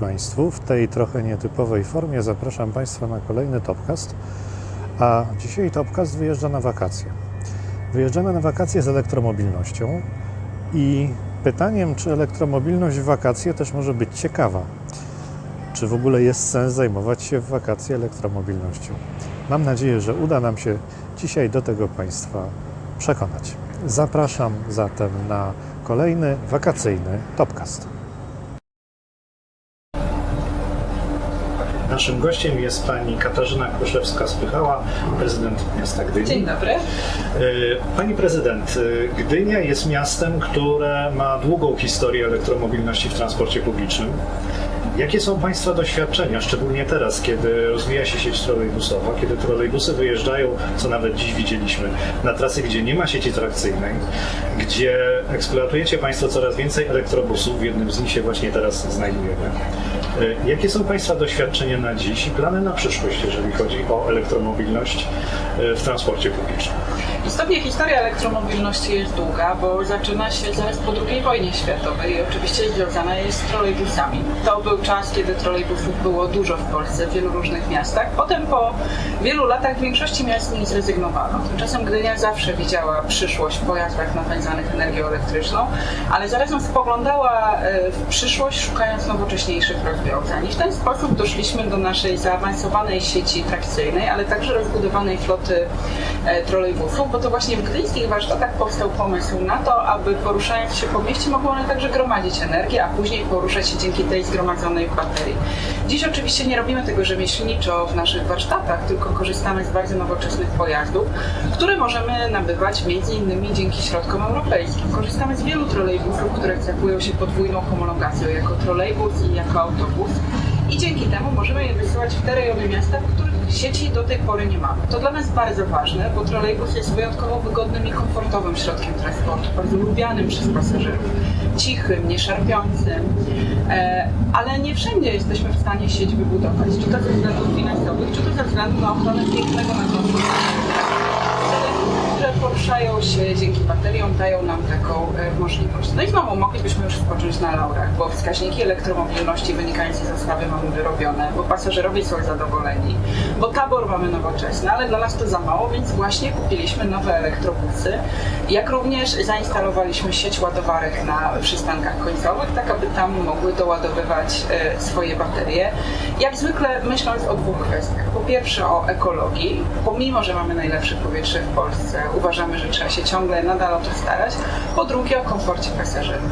Państwu. W tej trochę nietypowej formie zapraszam Państwa na kolejny Topcast. A dzisiaj Topcast wyjeżdża na wakacje. Wyjeżdżamy na wakacje z elektromobilnością i pytaniem, czy elektromobilność w wakacje też może być ciekawa. Czy w ogóle jest sens zajmować się w wakacje elektromobilnością? Mam nadzieję, że uda nam się dzisiaj do tego Państwa przekonać. Zapraszam zatem na kolejny wakacyjny Topcast. Naszym gościem jest pani Katarzyna Kruszewska-Spychała, prezydent miasta Gdyni. Dzień dobry. Y, Pani prezydent, y, Gdynia jest miastem, które ma długą historię elektromobilności w transporcie publicznym. Jakie są Państwa doświadczenia, szczególnie teraz, kiedy rozwija się sieć trolejbusowa, kiedy trolejbusy wyjeżdżają, co nawet dziś widzieliśmy, na trasy, gdzie nie ma sieci trakcyjnej, gdzie eksploatujecie Państwo coraz więcej elektrobusów, w jednym z nich się właśnie teraz znajdujemy. Y, Jakie są Państwa doświadczenia na dziś i plany na przyszłość, jeżeli chodzi o elektromobilność y, w transporcie publicznym? Istotnie historia elektromobilności jest długa, bo zaczyna się zaraz po II wojnie światowej i oczywiście związana jest z trolejbusami. To był czas, kiedy trolejbusów było dużo w Polsce, w wielu różnych miastach. Potem po wielu latach w większości miast z nich zrezygnowano. Tymczasem Gdynia zawsze widziała przyszłość w pojazdach napędzanych energią elektryczną, ale zarazem spoglądała e, w przyszłość, szukając nowocześniejszych rozwiązań. I w ten sposób doszliśmy do naszej zaawansowanej sieci trakcyjnej, ale także rozbudowanej floty e, trolejbusów, bo to właśnie w gdyńskich warsztatach powstał pomysł na to, aby poruszając się po mieście mogły one także gromadzić energię, a później poruszać się dzięki tej zgromadzonej baterii. Dziś oczywiście nie robimy tego rzemieślniczo w naszych warsztatach, tylko korzystamy z bardzo nowoczesnych pojazdów, które możemy nabywać innymi dzięki środkom europejskim. Korzystamy z wielu trolejbusów, które cechują się podwójną homologacją jako trolejbus i jako autobus i dzięki temu możemy je wysyłać w te rejony miasta, w których sieci do tej pory nie mamy. To dla nas bardzo ważne, bo trolejbus jest wyjątkowo wygodnym i komfortowym środkiem transportu, bardzo lubianym przez pasażerów, cichym, nieszarpiącym, e, ale nie wszędzie jesteśmy w stanie sieć wybudować, czy to ze względów finansowych, czy to ze względu na ochronę pięknego nakładu które poruszają się dzięki dają nam taką e, możliwość. No i znowu moglibyśmy już spocząć na laurach, bo wskaźniki elektromobilności wynikające z ustawy mamy wyrobione, bo pasażerowie są zadowoleni, bo tabor mamy nowoczesny, ale dla nas to za mało, więc właśnie kupiliśmy nowe elektrobusy, jak również zainstalowaliśmy sieć ładowarek na przystankach końcowych, tak aby tam mogły doładowywać e, swoje baterie. Jak zwykle myśląc o dwóch kwestiach. Po pierwsze o ekologii, pomimo, że mamy najlepsze powietrze w Polsce, uważamy, że trzeba się ciągle nadal o to starać. Po drugie o komforcie pasażerów.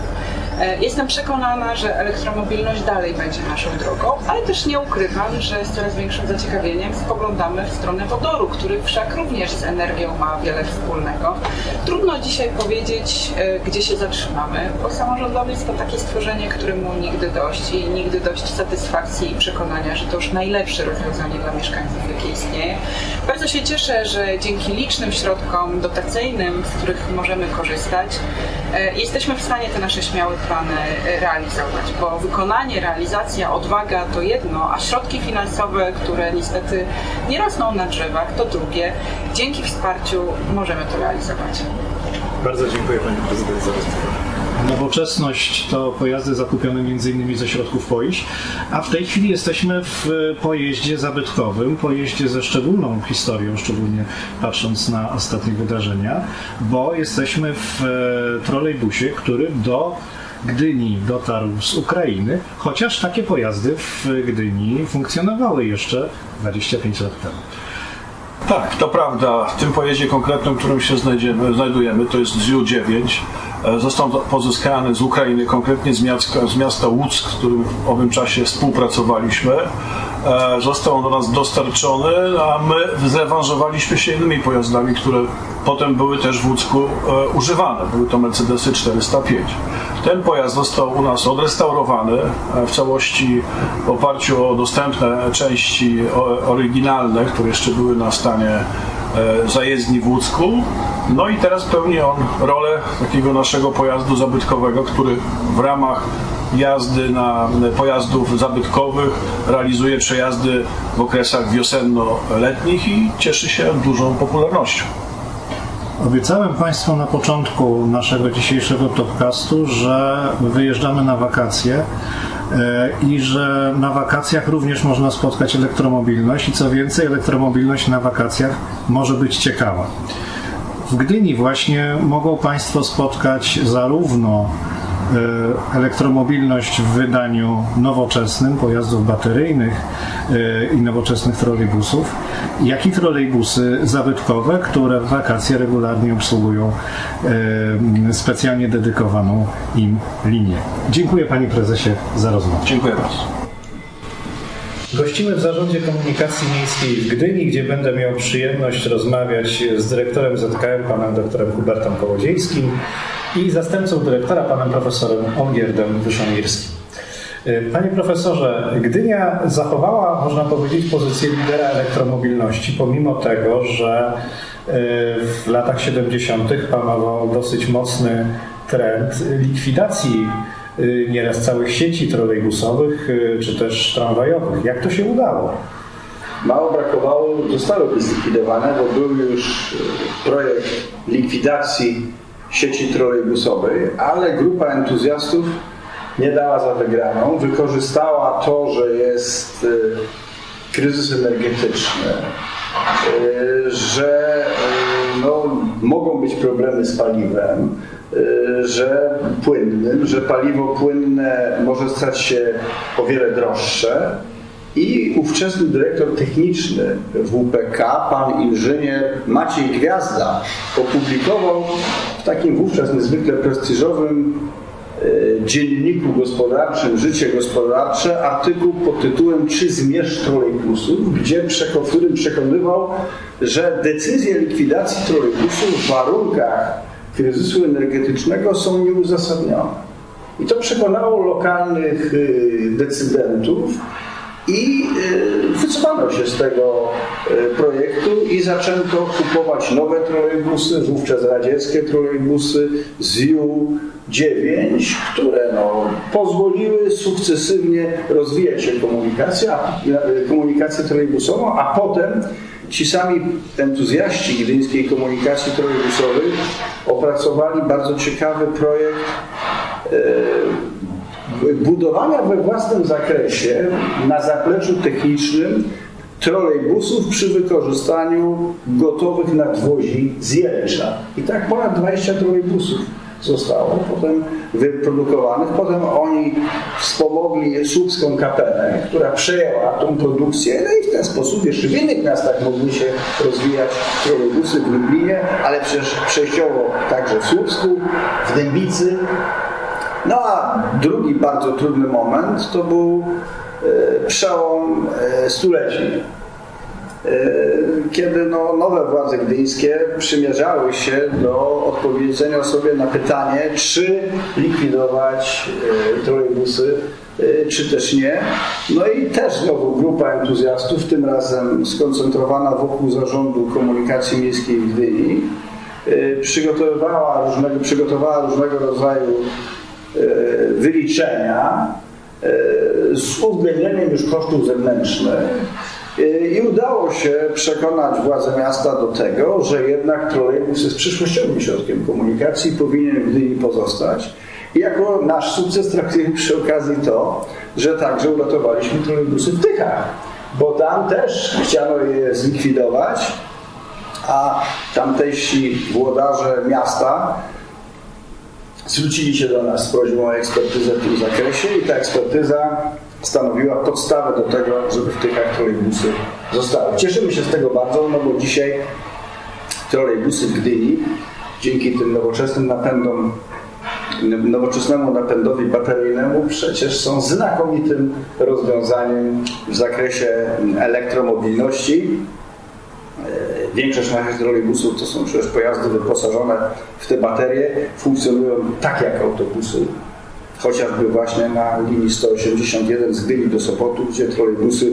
E, Jestem przekonana, że elektromobilność dalej będzie naszą drogą, ale też nie ukrywam, że z coraz większym zaciekawieniem spoglądamy w stronę wodoru, który wszak również z energią ma wiele wspólnego. Trudno dzisiaj powiedzieć, e, gdzie się zatrzymamy, bo samorządowy jest to takie stworzenie, któremu nigdy dość i nigdy dość satysfakcji i przekonania, że to już najlepsze rozwiązanie dla mieszkańców, jakie istnieje. Bardzo się cieszę, że dzięki licznym środkom dotacyjnym, z których możemy korzystać, jesteśmy w stanie te nasze śmiałe plany e, realizować, bo wykonanie, realizacja, odwaga to jedno, a środki finansowe, które niestety nie rosną na drzewach, to drugie. Dzięki wsparciu możemy to realizować. Bardzo dziękuję Pani Prezydent za rozmowę. Nowoczesność to pojazdy zakupione m.in. ze środków POIŚ, a w tej chwili jesteśmy w pojeździe zabytkowym, pojeździe ze szczególną historią, szczególnie patrząc na ostatnie wydarzenia, bo jesteśmy w e, trolejbusie, który do Gdyni dotarł z Ukrainy, chociaż takie pojazdy w Gdyni funkcjonowały jeszcze 25 lat temu. Tak, to prawda. W tym pojeździe konkretnym, w którym się znajdujemy, to jest ZU-9. E, Został pozyskany z Ukrainy, konkretnie z miasta, z miasta z którym w owym czasie współpracowaliśmy. E, Został do nas dostarczony, a my zrewanżowaliśmy się innymi pojazdami, które potem były też w Łódzku e, używane. Były to Mercedesy 405. Ten pojazd został u nas odrestaurowany e, w całości w oparciu o dostępne części oryginalne, które jeszcze były na stanie zajezdni w Łódzku. No i teraz pełni on rolę takiego naszego pojazdu zabytkowego, który w ramach jazdy na pojazdów zabytkowych realizuje przejazdy w okresach wiosenno-letnich i cieszy się dużą popularnością. Obiecałem Państwu na początku naszego dzisiejszego topcastu, że wyjeżdżamy na wakacje, e, i że na wakacjach również można spotkać elektromobilność i co więcej, elektromobilność na wakacjach może być ciekawa. W Gdyni właśnie mogą Państwo spotkać zarówno elektromobilność w wydaniu nowoczesnym pojazdów bateryjnych e, i nowoczesnych trolejbusów, jak i trolejbusy zabytkowe, które w wakacje regularnie obsługują e, specjalnie dedykowaną im linię. Dziękuję Panie Prezesie za rozmowę. Dziękuję bardzo. Gościmy w Zarządzie Komunikacji Miejskiej w Gdyni, gdzie będę miał przyjemność rozmawiać z dyrektorem ZKM, panem doktorem Hubertem Kołodziejskim i zastępcą dyrektora, panem profesorem Olgierdem Wyszomirskim. Panie profesorze, Gdynia zachowała, można powiedzieć, pozycję lidera elektromobilności, pomimo tego, że y, w latach 70. panował dosyć mocny trend likwidacji y, nieraz całych sieci trolejbusowych y, czy też tramwajowych. Jak to się udało? Mało brakowało, zostały zlikwidowane, bo był już projekt likwidacji sieci trolejbusowej, ale grupa entuzjastów nie dała za wygraną, wykorzystała to, że jest e, kryzys energetyczny, e, że e, no, mogą być problemy z paliwem, że płynnym, że paliwo płynne może stać się o wiele droższe. I ówczesny dyrektor techniczny WPK, pan inżynier Maciej Gwiazda, opublikował takim wówczas niezwykle prestiżowym e, dzienniku gospodarczym Życie Gospodarcze artykuł pod tytułem Czy zmierz trolejbusów, gdzie, w którym przekonywał, że decyzje likwidacji trolejbusów w warunkach kryzysu energetycznego są nieuzasadnione. I to przekonało lokalnych y, decydentów i y, wycofano się z tego y, projektu i zaczęto kupować nowe trolejbusy, wówczas radzieckie trolejbusy ZIU-9, które no, pozwoliły sukcesywnie rozwijać się komunikacja, y, komunikację trolejbusową, a potem ci sami entuzjaści gdyńskiej komunikacji trolejbusowej opracowali bardzo ciekawy projekt budowania we własnym zakresie na zapleczu technicznym trolejbusów przy wykorzystaniu gotowych nadwozi z Jelcza. I tak ponad 20 trolejbusów zostało potem wyprodukowanych. Potem oni wspomogli Słupską Kapelę, która przejęła tą produkcję no i w ten sposób jeszcze w innych miastach mogły się rozwijać trolejbusy w Lublinie, ale przecież przejściowo także w Słupsku, w Dębicy, no a drugi bardzo trudny moment to był e, przełom e, stuleci, e, kiedy no, nowe władze gdyńskie przymierzały się do odpowiedzenia sobie na pytanie, czy likwidować trolejbusy, czy też nie. No i też znowu grupa entuzjastów, tym razem skoncentrowana wokół Zarządu Komunikacji Miejskiej w Gdyni, przygotowywała różnego, przygotowała różnego rodzaju wyliczenia e, z uwzględnieniem już kosztów zewnętrznych E, i udało się przekonać władze miasta do tego, że jednak trolejbus jest przyszłościowym środkiem komunikacji i powinien w Gdyni pozostać. I jako nasz sukces traktujemy przy okazji to, że także uratowaliśmy trolejbusy w Tychach, bo tam też chciano je zlikwidować, a tamtejsi włodarze miasta zwrócili się do nas z prośbą o ekspertyzę w tym zakresie i ta ekspertyza stanowiła podstawę do tego, żeby w Tychach trolejbusy zostały. Cieszymy się z tego bardzo, no bo dzisiaj trolejbusy w Gdyni dzięki tym nowoczesnym napędom, nowoczesnemu napędowi bateryjnemu przecież są znakomitym rozwiązaniem w zakresie elektromobilności. Większość naszych trolejbusów to są przecież pojazdy wyposażone w te baterie, funkcjonują tak jak autobusy, chociażby właśnie na linii 181 z Gdyni do Sopotu, gdzie trolejbusy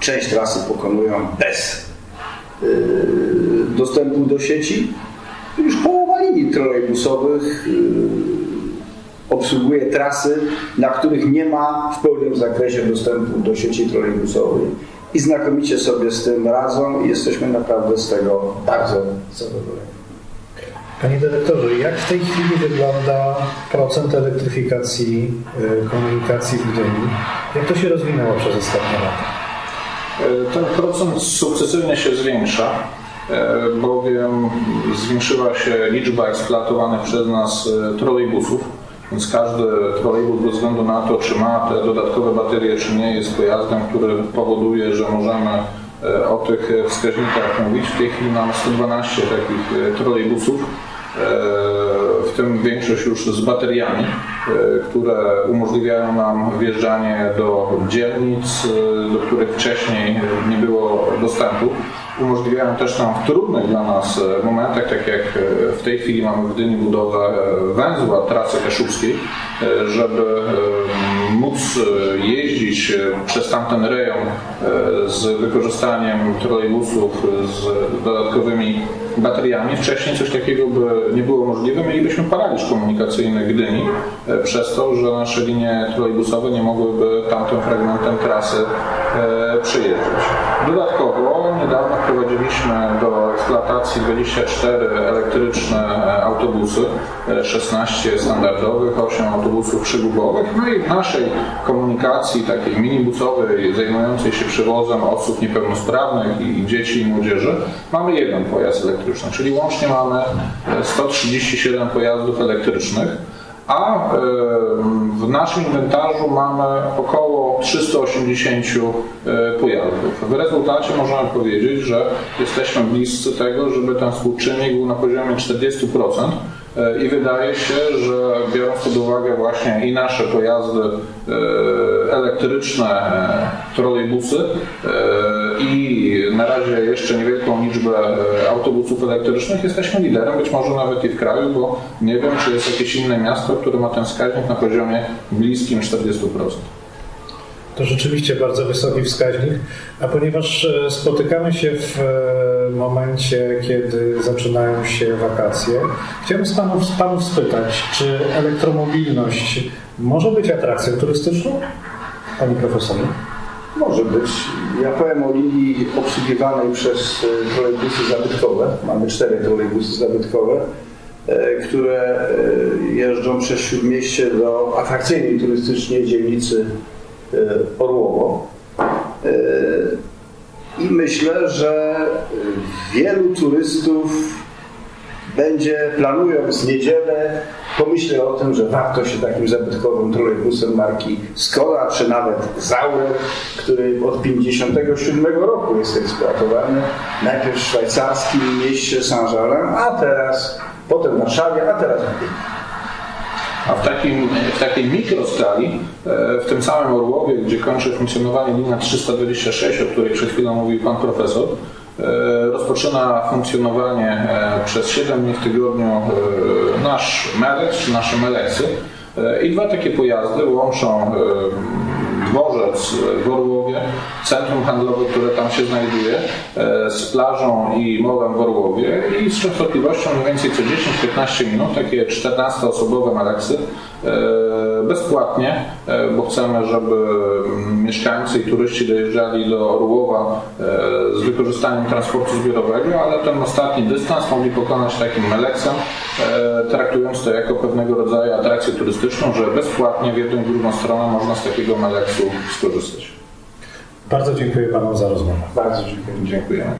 część trasy pokonują bez yy, dostępu do sieci. Już połowa linii trolejbusowych yy, obsługuje trasy, na których nie ma w pełnym zakresie dostępu do sieci trolejbusowej. I znakomicie sobie z tym radzą i jesteśmy naprawdę z tego bardzo zadowoleni. Panie dyrektorze, jak w tej chwili wygląda procent elektryfikacji y, komunikacji w Gdyni? Jak to się rozwinęło przez ostatnie lata? E, Ten procent sukcesywnie się zwiększa, e, bowiem zwiększyła się liczba eksploatowanych przez nas e, trolejbusów, więc każdy trolejbus bez względu na to, czy ma te dodatkowe baterie, czy nie, jest pojazdem, który powoduje, że możemy e, o tych wskaźnikach mówić. W tej chwili mamy 112 takich e, trolejbusów, e, w tym większość już z bateriami, które umożliwiają nam wjeżdżanie do dzielnic, do których wcześniej nie było dostępu. Umożliwiają też nam w trudnych dla nas e, momentach, tak jak e, w tej chwili mamy w Gdyni budowę e, węzła trasy kaszubskiej, żeby móc jeździć przez tamten rejon z wykorzystaniem trolejbusów z dodatkowymi bateriami. Wcześniej coś takiego by nie było możliwe. Mielibyśmy paraliż komunikacyjny Gdyni przez to, że nasze linie trolejbusowe nie mogłyby tamtym fragmentem trasy przejeżdżać. Dodatkowo niedawno wprowadziliśmy do eksploatacji 24 elektryczne e, autobusy, e, 16 standardowych, 8 autobusów przygubowych. No i w naszej komunikacji takiej minibusowej zajmującej się przewozem osób niepełnosprawnych i dzieci i młodzieży mamy jeden pojazd elektryczny, czyli łącznie mamy e, 137 pojazdów elektrycznych a e, w naszym inwentarzu mamy około 380 e, pojazdów. W rezultacie możemy powiedzieć, że jesteśmy bliscy tego, żeby ten współczynnik był na poziomie 40%. E, I wydaje się, że biorąc pod uwagę właśnie i nasze pojazdy e, elektryczne, e, trolejbusy i na razie jeszcze niewielką liczbę autobusów elektrycznych, jesteśmy liderem, być może nawet i w kraju, bo nie wiem, czy jest jakieś inne miasto, które ma ten wskaźnik na poziomie bliskim 40%. To rzeczywiście bardzo wysoki wskaźnik, a ponieważ e, spotykamy się w e, momencie, kiedy zaczynają się wakacje, chciałbym z panów, z panów spytać, czy elektromobilność może być atrakcją turystyczną? Panie profesorze? Może być. Ja powiem o linii obsługiwanej przez e, trolejbusy zabytkowe. Mamy cztery trolejbusy zabytkowe, które jeżdżą przez Śródmieście do atrakcyjnej turystycznie dzielnicy Orłowo. E, I myślę, że e, wielu turystów będzie planując niedzielę, pomyślę o tym, że warto się takim zabytkowym trolejbusem marki Skoda, czy nawet Zaurer, który od 57 roku jest eksploatowany, najpierw w szwajcarskim mieście Saint-Germain, a teraz, potem w Warszawie, a teraz w Gdyni. A w, takim, w takiej mikroskali, e, w tym samym Orłowie, gdzie kończy funkcjonowanie linia 326, o której przed chwilą mówił Pan Profesor, e, rozpoczyna funkcjonowanie e, przez 7 dni w tygodniu nasz Melek, czy nasze Meleksy. E, I dwa takie pojazdy łączą e, dworzec w Orłowie, centrum handlowe, które tam się znajduje, e, z plażą i mołem w Orłowie i z częstotliwością mniej więcej co 10-15 minut, takie 14-osobowe maleksy, e, bezpłatnie, e, bo chcemy, żeby mm, mieszkańcy i turyści dojeżdżali do Orłowa z wykorzystaniem transportu zbiorowego, ale ten ostatni dystans mogli pokonać takim meleksem, traktując to jako pewnego rodzaju atrakcję turystyczną, że bezpłatnie w jedną i drugą stronę można z takiego meleksu skorzystać. Bardzo dziękuję panom za rozmowę. Bardzo dziękuję. Dziękuję.